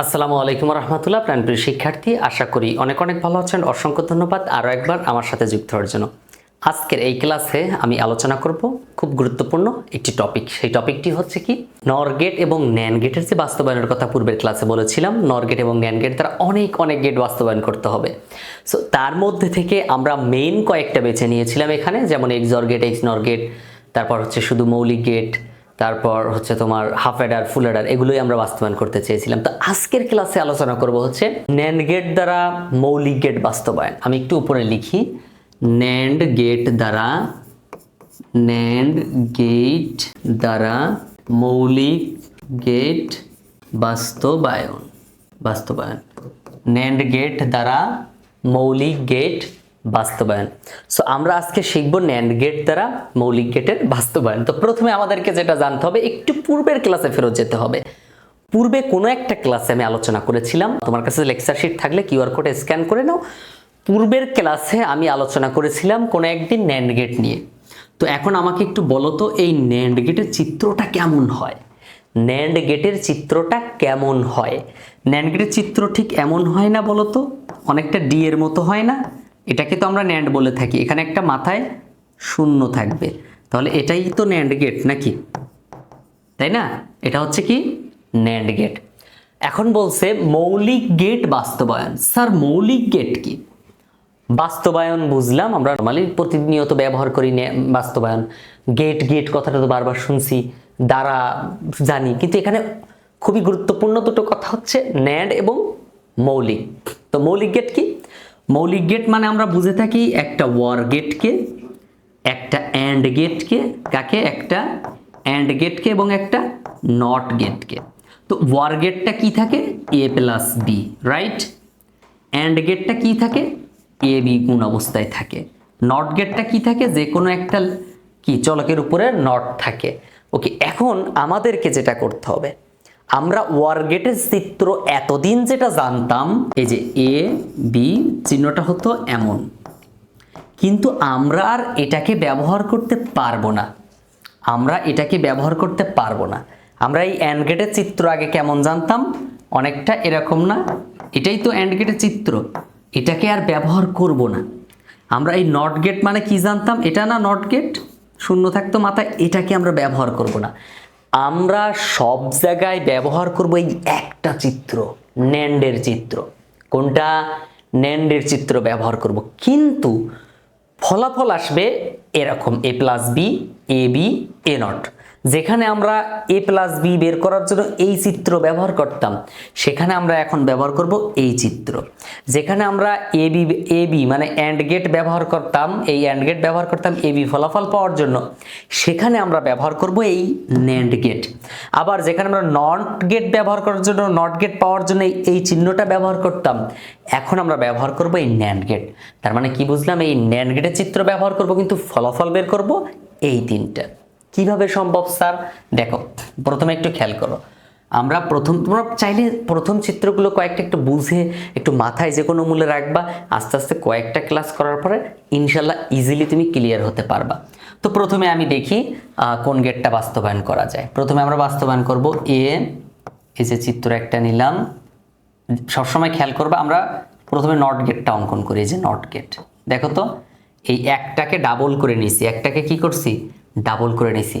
আসসালামু আলাইকুম রহমতুল্লাহ, প্রাণপ্রিয় শিক্ষার্থী, আশা করি অনেক অনেক ভালো আছেন। অসংখ্য ধন্যবাদ আরও একবার আমার সাথে যুক্ত হওয়ার জন্য। আজকের এই ক্লাসে আমি আলোচনা করব খুব গুরুত্বপূর্ণ একটি টপিক। সেই টপিকটি হচ্ছে কি? নর গেট এবং ন্যান গেটের যে বাস্তবায়নের কথা পূর্বের ক্লাসে বলেছিলাম নর গেট এবং ন্যান গেট দ্বারা অনেক অনেক গেট বাস্তবায়ন করতে হবে। সো তার মধ্যে থেকে আমরা মেইন কয়েকটা বেছে নিয়েছিলাম এখানে, যেমন XOR gate XNOR gate তারপর হচ্ছে শুধু মৌলিক গেট তারপর হচ্ছে তোমার হাফ এডার ফুল এডার এগুলোই আমরা বাস্তবায়ন করতে চেয়েছিলাম। তো আজকের ক্লাসে আলোচনা করব হচ্ছে ন্যান্ড গেট দ্বারা মৌলিক গেট বাস্তবায়ন। আমি একটু উপরে লিখি। ন্যান্ড গেট দ্বারা ন্যান্ড গেট দ্বারা মৌলিক গেট বাস্তবায়ন। বাস্তবায়ন। ন্যান্ড গেট দ্বারা মৌলিক গেট বাস্তবায়ন। সো আমরা আজকে শিখব ন্যান্ড গেট দ্বারা মৌলিক গেটের বাস্তবায়ন। তো প্রথমে আমাদেরকে যেটা জানতে হবে, একটু পূর্বের ক্লাসে ফেরত যেতে হবে। পূর্বে কোনো একটা ক্লাসে আমি আলোচনা করেছিলাম। তোমার কাছে লেকচার শিট থাকলে কিউআর কোড স্ক্যান করে নাও। পূর্বের ক্লাসে আমি আলোচনা করেছিলাম কোনো একদিন ন্যান্ড গেট নিয়ে। তো এখন আমাকে একটু বলো তো, এই ন্যান্ড গেটের চিত্রটা কেমন হয়? ন্যান্ড গেটের চিত্রটা কেমন হয়? ন্যান্ড গেটের চিত্র ঠিক এমন হয় না বলো তো? অনেকটা ডি এর মতো হয় না? এটাকে তো আমরা ন্যান্ড বলে থাকি। এখানে একটা মাথায় শূন্য থাকবে। তাহলে এটাই তো ন্যান্ড গেট নাকি? তাই না? এটা হচ্ছে কি? ন্যান্ড গেট এখন বলছে মৌলিক গেট বাস্তবায়ন। স্যার, মৌলিক গেট কি? বাস্তবায়ন বুঝলাম, আমরা নর্মালি প্রতিনিয়ত ব্যবহার করি বাস্তবায়ন। গেট গেট কথাটা তো বারবার শুনছি, দ্বারা জানি। কিন্তু এখানে খুবই গুরুত্বপূর্ণ দুটো কথা হচ্ছে ন্যান্ড এবং মৌলিক। তো মৌলিক গেট কি? মৌলিক গেট মানে আমরা বুঝে থাকি একটা ওয়ার গেটকে একটা অ্যান্ড গেটকে কাকে? একটা অ্যান্ড গেটকে এবং একটা নট গেটকে তো ওয়ার গেটটা কি থাকে? A plus B right AND গেটটা কি থাকে? এ বি গুণ অবস্থায় থাকে। নট গেটটা কি থাকে? যে কোনো একটা কি, চলকের উপরে নট থাকে। ওকে এখন আমাদেরকে যেটা করতে হবে আমরা ওয়ার গেটের চিত্র এতদিন যেটা জানতাম, এই যে এ বি চিহ্নটা হতো এমন। কিন্তু আমরা আর এটাকে ব্যবহার করতে পারব না। আমরা এটাকে ব্যবহার করতে পারব না। আমরা এই অ্যান্ড গেটের চিত্র আগে কেমন জানতাম? অনেকটা এরকম না? এটাই তো অ্যান্ড গেটের চিত্র। এটাকে আর ব্যবহার করব না। আমরা এই নট গেট মানে কি জানতাম? এটা না নট গেট শূন্য থাকতো মাথায়। এটাকে আমরা ব্যবহার করব না। আমরা সব জায়গায় ব্যবহার করব এই একটা চিত্র ন্যান্ডের চিত্র। কোনটা? ন্যান্ডের চিত্র ব্যবহার করব। কিন্তু ফলাফল আসবে এরকম A plus B A B A not যেখানে আমরা এ প্লাস বি বের করার জন্য এই চিত্র ব্যবহার করতাম, সেখানে আমরা এখন ব্যবহার করব এই চিত্র। যেখানে আমরা এ বি এ বি মানে অ্যান্ড গেট ব্যবহার করতাম, এই অ্যান্ড গেট ব্যবহার করতাম এ বি ফলাফল পাওয়ার জন্য। সেখানে আমরা ব্যবহার করব এই ন্যান্ড গেট আবার যেখানে আমরা নট গেট ব্যবহার করার জন্য নট গেট পাওয়ার জন্য এই- এই চিহ্নটা ব্যবহার করতাম, এখন আমরা ব্যবহার করব এই ন্যান্ড গেট তার মানে কি বুঝলাম? এই ন্যান্ড গেটের চিত্র ব্যবহার করব, কিন্তু ফলাফল বের করব এই তিনটা। কীভাবে সম্ভব, স্যার? দেখো, প্রথমে একটু খেয়াল করো। আমরা প্রথম, তোমরা চাইলে প্রথম চিত্রগুলো কয়েকটা একটু বুঝে, একটু মাথায় যে কোনো মূল্যে রাখবা। আস্তে আস্তে কয়েকটা ক্লাস করার পরে ইনশাল্লাহ ইজিলি তুমি ক্লিয়ার হতে পারবা। তো প্রথমে আমি দেখি কোন গেটটা বাস্তবায়ন করা যায়। প্রথমে আমরা বাস্তবায়ন করব এ এই যে চিত্র একটা নিলাম। সবসময় খেয়াল করবা, আমরা প্রথমে নট গেটটা অঙ্কন করি, এই যে নট গেট দেখো তো, এই একটাকে ডাবল করে নিছি একটাকে কি করছি? ডাবল করে নিছি।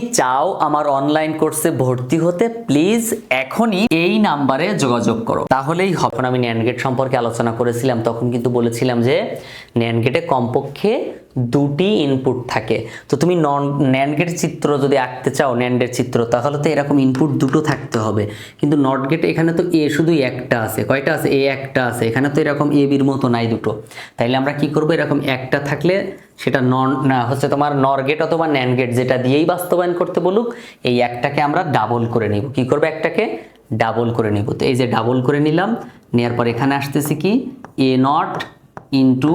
চাও আমার অনলাইন কোর্সে ভর্তি হতে প্লিজ এখনই এই নাম্বারে যোগাযোগ করো। তাহলেই হবে। আমি ন্যানগেট সম্পর্কে আলোচনা করেছিলাম, তখন কিন্তু বলেছিলাম যে ন্যানগেটে কমপক্ষে দুটি ইনপুট থাকে। তো তুমি নন ন্যান গেট চিত্র যদি আঁকতে চাও ন্যান্ডের চিত্র, তাহলে তো এরকম ইনপুট দুটো থাকতে হবে। কিন্তু নট গেট এখানে তো এ শুধু একটা আছে, কয়টা আছে? এ একটা আছে, এখানে তো এরকম এ বির মতো নাই দুটো। তাইলে আমরা কি করব? এরকম একটা থাকলে সেটা নন না, হচ্ছে তোমার নর গেট অথবা ন্যান গেট যেটা দিয়েই বাস্তবায়ন করতে বলুক, এই একটাকে আমরা ডাবল করে নিব। কি করবে? একটাকে ডাবল করে নিব। তো এই যে ডাবল করে নিলাম নেওয়ার পর এখানে আসতেছি কি? A not into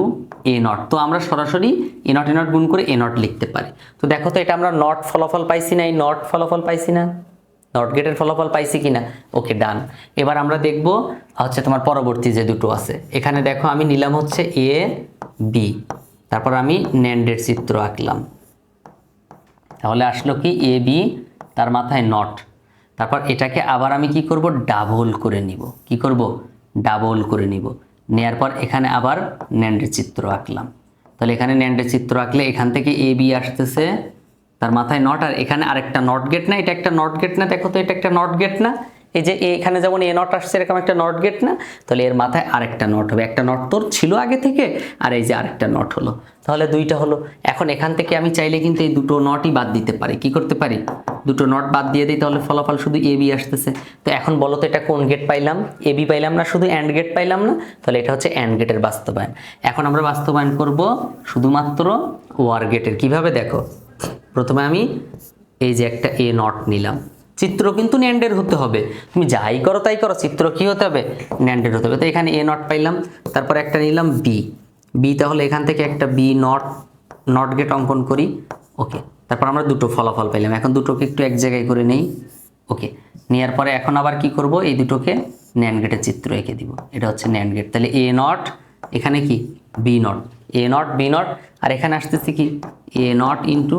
A not তো আমরা সরাসরি এ নট এ নট গুণ করে এ নট লিখতে পারি। তো দেখো তো এটা আমরা নট ফলাফল পাইছি না, এই নট ফলাফল পাইছি না? নট গেটের ফলাফল পাইছি কিনা? ওকে ডান এবার আমরা দেখব হচ্ছে তোমার পরবর্তী যে দুটো আছে। এখানে দেখো আমি নিলাম হচ্ছে এ বি তারপর আমি ন্যান্ডের চিত্র আঁকলাম। তাহলে আসলো কি এ বি তার মাথায় নট তারপর এটাকে আবার আমি কি করব? ডাবল করে নিব। কি করব? ডাবল করে নিব। নেয়ার পর এখানে আবার ন্যান্ডের চিত্র আঁকলাম। তাহলে এখানে ন্যান্ডের চিত্র আঁকলে এখান থেকে এ, বি আসতেছে, তার মাথায় নট, আর এখানে আরেকটা নট গেট না, এটা একটা নট গেট না, দেখো তো এটা একটা নট গেট না এই যে এখানে যেমন এ নট আসছে এরকম একটা নট গেট না, তাহলে এর মাথায় আরেকটা নট হবে। একটা নট তোর ছিল আগে থেকে, আর এই যে আরেকটা নট হলো। তাহলে দুইটা হলো। এখন এখান থেকে আমি চাইলে কিন্তু এই দুটো নটই বাদ দিতে পারি। কি করতে পারি? দুটো নট বাদ দিয়ে দিই, তাহলে ফলাফল শুধু এ, বি আসতেছে। তো এখন বলো তো এটা কোন গেট পাইলাম? এ, বি পাইলাম না, শুধু অ্যান্ড গেট পাইলাম না? তাহলে এটা হচ্ছে অ্যান্ড গেটের বাস্তবায়ন। এখন আমরা বাস্তবায়ন করব শুধুমাত্র ওয়ার গেটের। কীভাবে দেখো? প্রথমে আমি এই যে একটা এ নট নিলাম। চিত্র কিন্তু ন্যান্ডের হতে হবে। তুমি যাই করো তাই করো, চিত্র কি হতে হবে? ন্যান্ডের হতে হবে। তো এখানে এ নট পাইলাম, তারপর একটা নিলাম বি বি তাহলে এখান থেকে একটা বি নট নট গেট অঙ্কন করি। ওকে তারপর আমরা দুটো ফলাফল পাইলাম। এখন দুটোকে একটু এক জায়গায় করে নেই। ওকে নেওয়ার পরে এখন আবার কি করব? এই দুটোকে ন্যান গেটের চিত্র এঁকে দিব। এটা হচ্ছে ন্যান গেট তাহলে এ নট এখানে কি? B not A not B not আর এখানে আসতেছে কি? A not into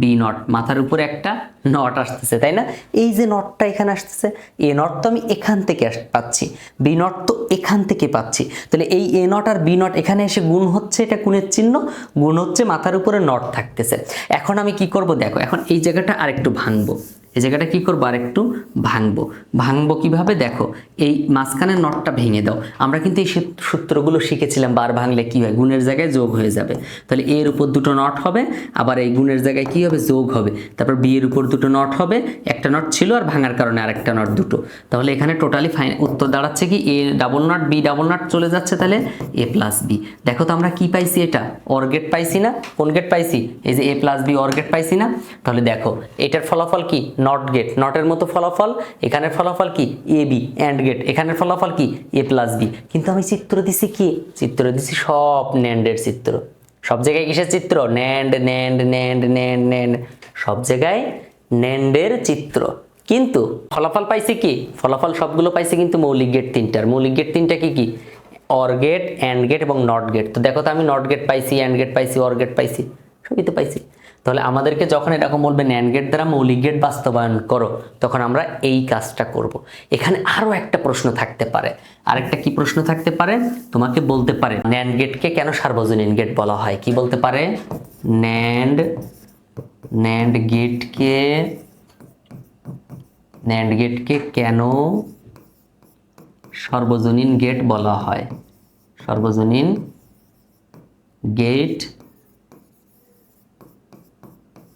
B not, মাথার উপরে একটা নট আসতেছে, তাই না? এই যে নটটা এখানে আসতেছে, এ নট তো আমি এখান থেকে পাচ্ছি, বি নট তো এখান থেকে পাচ্ছি। তাহলে এই এ নট আর বি নট এখানে এসে গুণ হচ্ছে, এটা গুণের চিহ্ন, গুণ হচ্ছে মাথার উপরে নট থাকতেছে। এখন আমি কি করব? দেখো, এখন এই জায়গাটা আরেকটু ভাঙবো। এই জায়গাটা কী করব? আর একটু ভাঙবো। ভাঙবো কীভাবে? দেখো, এই মাঝখানের নটটা ভেঙে দাও। আমরা কিন্তু এই সূত- সূত্রগুলো শিখেছিলাম, বার ভাঙলে কী হয়? গুণের জায়গায় যোগ হয়ে যাবে। তাহলে এর উপর দুটো নট হবে, আবার এই গুণের জায়গায় কী হবে? যোগ হবে। তারপর বি এর উপর দুটো নট হবে, একটা নট ছিল আর ভাঙার কারণে আরেকটা নট দুটো। তাহলে এখানে টোটালি ফাইন উত্তর দাঁড়াচ্ছে কি? A double not B double not চলে যাচ্ছে তাহলে এ প্লাস বি দেখো তো আমরা কি পাইছি এটা? অর গেট পাইছি না? কোন গেট পাইছি? এই যে A plus B OR gate পাইছি না? তাহলে দেখো, এটার ফলাফল কি? নট গেট নটের মতো ফলাফল, এখানের ফলাফল কি? এ বি অ্যান্ড গেট এখানের ফলাফল কি? এ প্লাস বি কিন্তু আমি চিত্র দিছি কি? চিত্র দিছি সব ন্যান্ডের চিত্র। সব জায়গায় কিসের চিত্র? NAND NAND NAND NAND NAND সব জায়গায় ন্যান্ডের চিত্র। কিন্তু ফলাফল পাইছি কি? ফলাফল সবগুলো পাইছে কিন্তু মৌলিক গেট তিনটার। মৌলিক গেট তিনটা কি কি? অর গেট অ্যান্ড গেট এবং নট গেট তো দেখো তো আমি নট গেট পাইছি অ্যান্ড গেট পাইছি অর গেট পাইছি। সবই তো পাইছি। তাহলে আমাদেরকে যখন এরকম বলবে ন্যান গেট দ্বারা মৌলিক গেট বাস্তবায়ন করো, তখন আমরা এই কাজটা করব। এখানে আরও একটা প্রশ্ন থাকতে পারে। আরেকটা কি প্রশ্ন থাকতে পারে? তোমাকে বলতে পারে ন্যান গেটকে কেন সার্বজনীন গেট বলা হয়? কি বলতে পারে? ন্যান্ড ন্যান্ড গেটকে ন্যান্ড গেটকে কেন সর্বজনীন গেট বলা হয়? সর্বজনীন গেট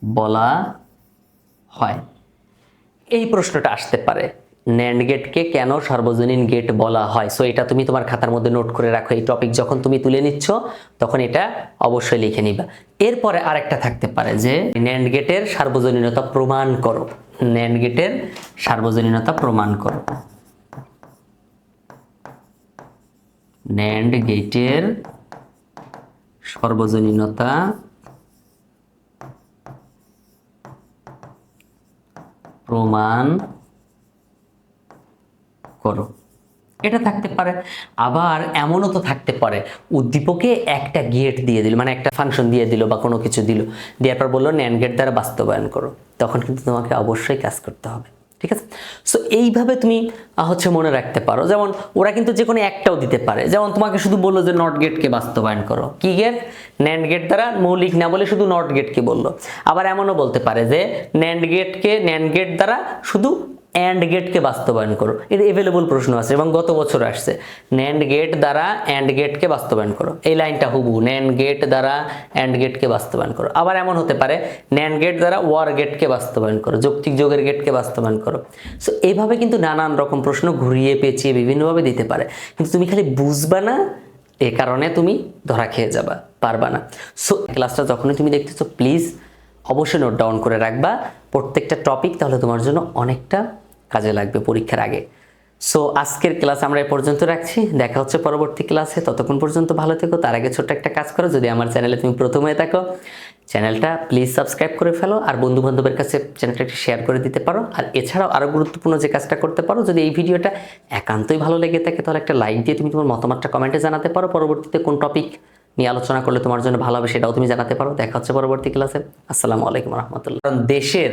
বলা হয়। এই প্রশ্নটা আসতে পারে। ন্যান্ড গেটকে কেন সার্বজনীন গেট বলা হয়? সো এটা তুমি তোমার খাতার মধ্যে নোট করে রাখো। এই টপিক যখন তুমি তুলে নিচ্ছ, তখন এটা অবশ্যই লিখে নিবা। এরপরে আরেকটা থাকতে পারে যে ন্যান্ড গেটের সার্বজনীনতা প্রমাণ করো। ন্যান্ড গেটের সার্বজনীনতা প্রমাণ করো। ন্যান্ড গেটের সর্বজনীনতা প্রমাণ করো। এটা থাকতে পারে। আবার এমনও তো থাকতে পারে। উদ্দীপকে একটা গেট দিয়ে দিল মানে একটা ফাংশন দিয়ে দিল বা কোনো কিছু দিল। দেওয়ার পর বলল ন্যান গেট দ্বারা বাস্তবায়ন করো। তখন কিন্তু তোমাকে অবশ্যই কাজ করতে হবে। ঠিক আছে? সো এইভাবে তুমি হচ্ছে মনে রাখতে পারো। যেমন, ওরা কিন্তু যে কোনো একটাও দিতে পারে। যেমন, তোমাকে শুধু বলল যে নট গেটকে বাস্তবায়ন করো। কি গেট ন্যান্ড গেট দ্বারা মৌলিক না বলে শুধু নট গেটকে বলল। আবার এমনও বলতে পারে যে ন্যান্ড গেটকে ন্যান্ড গেট দ্বারা শুধু অ্যান্ড গেটকে বাস্তবায়ন করো। এটা এভেলেবল প্রশ্ন আছে এবং গত বছর আসছে। ন্যান্ড গেট দ্বারা অ্যান্ড গেটকে বাস্তবায়ন করো। এই লাইনটা হুবু ন্যান্ড গেট দ্বারা অ্যান্ড গেটকে বাস্তবায়ন করো। আবার এমন হতে পারে ন্যান্ড গেট দ্বারা ওয়ার গেটকে বাস্তবায়ন করো। যৌক্তিক যোগের গেটকে বাস্তবায়ন করো। সো এইভাবে কিন্তু নানান রকম প্রশ্ন ঘুরিয়ে, পেঁচিয়ে, বিভিন্নভাবে দিতে পারে। কিন্তু তুমি খালি বুঝবা না, এ কারণে তুমি ধরা খেয়ে যাবা, পারবা না। সো ক্লাসটা যখনই তুমি দেখতেছো প্লিজ অবশ্যই নোট ডাউন করে রাখবা। প্রত্যেকটা টপিক তাহলে তোমার জন্য অনেকটা কাজে লাগবে পরীক্ষার আগে। সো আজকের ক্লাস আমরা এ পর্যন্ত রাখছি। দেখা হচ্ছে পরবর্তী ক্লাসে ততক্ষণ পর্যন্ত ভালো থেকো। তার আগে ছোট্ট একটা কাজ করো। যদি আমার চ্যানেলে তুমি প্রথম থাকো চ্যানেলটা প্লিজ সাবস্ক্রাইব করে ফেলো আর বন্ধু বান্ধবের কাছে চ্যানেলটা একটু শেয়ার করে দিতে পারো। আর এছাড়াও আরও গুরুত্বপূর্ণ যে কাজটা করতে পারো, যদি এই ভিডিওটা একান্তই ভালো লেগে থাকে, তাহলে একটা লাইক দিয়ে তুমি তোমার মতামতটা কমেন্টে জানাতে পারো। পরবর্তীতে কোন টপিক নিয়ে আলোচনা করলে তোমার জন্য ভালো হবে সেটাও তুমি জানাতে পারো। দেখা হচ্ছে পরবর্তী ক্লাসে আসসালামু আলাইকুম রহমতুল্লাহ। কারণ দেশের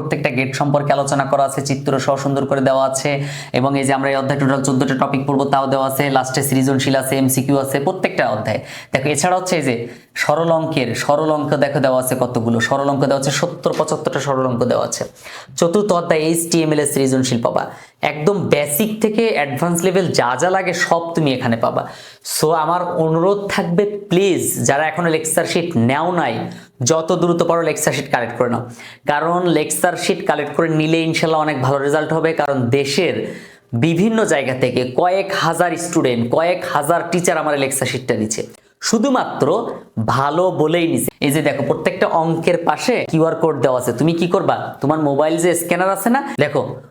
প্রত্যেকটা গেট সম্পর্কে আলোচনা করা আছে, চিত্র সহ সুন্দর করে দেওয়া আছে, এবং এই যে আমরা এই অধ্যায় টোটাল চোদ্দটা টপিক পড়ব, তাও দেওয়া আছে লাস্টে সৃজনশীল আছে এমসিকিউ আছে, প্রত্যেকটা অধ্যায়। দেখো, এছাড়া হচ্ছে এই যে সরল অঙ্কের, সরল অঙ্ক দেখো দেওয়া আছে কতগুলো, সরল অঙ্ক দেওয়া আছে সত্তর, পঁচাত্তরটা সরল অঙ্ক দেওয়া আছে। চতুর্থ অধ্যায় এইচ টি এম এল এর সৃজনশীল পাবা। একদম বেসিক থেকে অ্যাডভান্স লেভেল যা যা লাগে সব তুমি এখানে পাবা। সো আমার অনুরোধ থাকবে প্লিজ যারা এখনও লেকচার শিট নেও নাই, যত দ্রুত পারো লেকচার শিট কালেক্ট করে নাও। কারণ লেকচার শিট কালেক্ট করে নিলে ইনশাল্লাহ অনেক ভালো রেজাল্ট হবে, কারণ দেশের বিভিন্ন জায়গা থেকে কয়েক হাজার স্টুডেন্ট কয়েক হাজার টিচার আমার লেকচার শিটটা নিচ্ছে। শুধুমাত্র ভালো বলেই নিছে। এই যে দেখো, প্রত্যেকটা অঙ্কের পাশে কিউআর কোড দেওয়া আছে। তুমি কি করবা? তোমার মোবাইল যে স্ক্যানার আছে না? দেখো